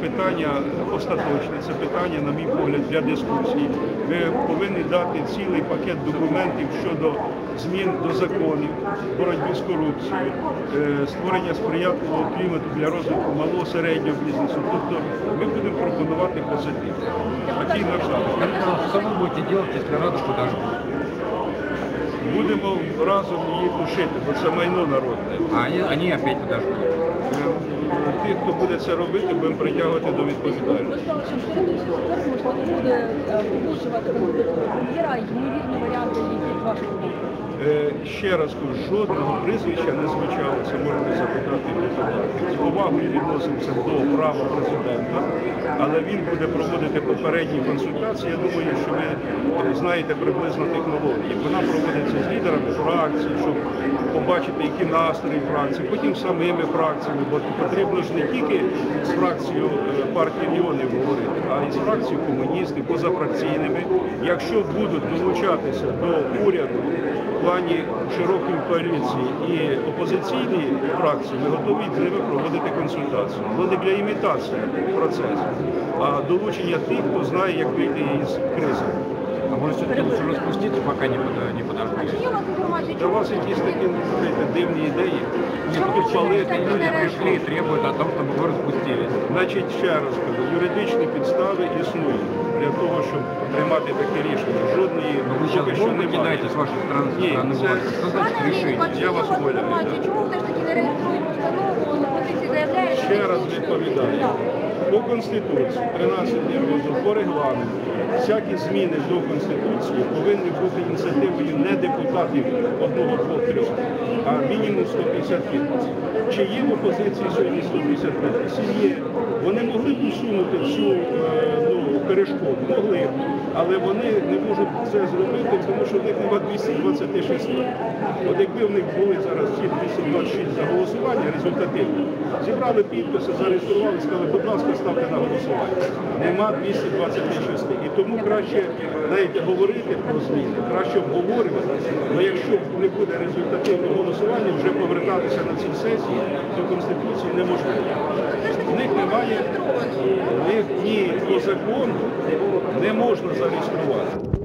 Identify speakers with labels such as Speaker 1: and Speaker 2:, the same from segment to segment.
Speaker 1: питання остаточне, це питання, на мій погляд, для дискусії. Ви повинні дати цілий пакет документів щодо змін до законів, боротьби з корупцією, е, створення сприятливого клімату для розвитку малого середнього бізнесу. Тобто ми будемо пропонувати позитив. Такий наш.
Speaker 2: Скажите, пожалуйста, будете делать, если Раду подожгут?
Speaker 1: Будемо разом її тушити, бо це майно народне.
Speaker 2: А они, они опять подожгут.
Speaker 1: Е, Тих, хто буде це робити, будемо притягувати до відповідальності.
Speaker 3: Можливо, буде е, погоджувати прем'єра, ймовірні варіанти,
Speaker 1: Ще раз кажу, жодного прізвища не звучало, це можна запитати депутатів. З повагою відносимося до права президента, але він буде проводити попередні консультації. Я думаю, що ви е, знаєте приблизно технології. Вона проводиться з лідерами фракції, щоб побачити, які настрої фракції, потім самими фракціями, бо потрібно ж не тільки з фракцією е, партії регіонів говорити, а і з фракцією комуністів, позафракційними. Якщо будуть долучатися до уряду в плані широкої коаліції і опозиційні фракції, ми готові з ними проводити консультації. Але не для імітації процесу, а долучення тих, хто знає, як вийти із кризи.
Speaker 2: А может все-таки лучше распуститься, пока не, подо- не подожгут?
Speaker 3: Чи є у вас інформація?
Speaker 1: Для вас якісь такі знаєте, дивні ідеї.
Speaker 2: Нет,
Speaker 1: Тут
Speaker 2: почему
Speaker 1: палити
Speaker 2: люди пришли и требуют о том, чтобы вы распустились?
Speaker 1: Значить, ще раз кажу, юридичні підстави існують для того, щоб приймати таке рішення. Жодної
Speaker 2: Но вы сейчас
Speaker 1: поки що
Speaker 2: бомбы
Speaker 1: немає.
Speaker 2: кидаете с вашей стороны, со
Speaker 1: Ні,
Speaker 2: стороны
Speaker 1: це-
Speaker 2: власти. Что значит
Speaker 3: Пане
Speaker 2: решение?
Speaker 3: Олійко, чи
Speaker 1: Я
Speaker 3: є у
Speaker 1: вас
Speaker 3: вас
Speaker 1: понял,
Speaker 3: інформація?
Speaker 1: да.
Speaker 3: Чому ви все ж таки не реєструють постанову, на позиції заявляєте?
Speaker 1: Ще раз відповідаю. По Конституції 13 днів розгляду, по регламенту, всякі зміни до Конституції повинні бути ініціативою не депутатів одного, двох, трьох, а мінімум 150 підписів. Чи є в опозиції сьогодні 150 підписів? Є. Вони могли б усунути цю е, ну, перешкоду, могли але вони не можуть це зробити, тому що в них немає 226. От якби в них були зараз ці 226 за голосування результативно, зібрали підписи, зареєстрували, сказали, будь ласка, ставте на голосування. Нема 226. І тому краще навіть говорити про зміни, краще обговорювати. Але якщо не буде результативного голосування, вже повертатися на цій сесії до Конституції неможливо. В них немає, в них ні по закону не можна зареєструвати.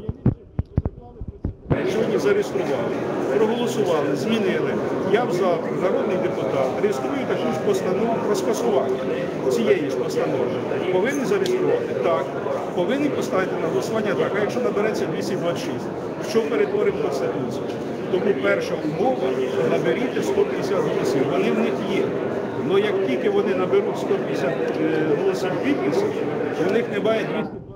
Speaker 1: Сьогодні зареєстрували, проголосували, змінили. Я завтра, народний депутат, реєструю таку ж постанову про скасування цієї ж постанови. Повинні зареєструвати? Так. Повинні поставити на голосування так. А якщо набереться 226, що перетворить Конституцію? Тому перша умова наберіть 150 голосів. Вони в них є. Але як тільки вони наберуть 150 е, голосів підписів, у них немає 226.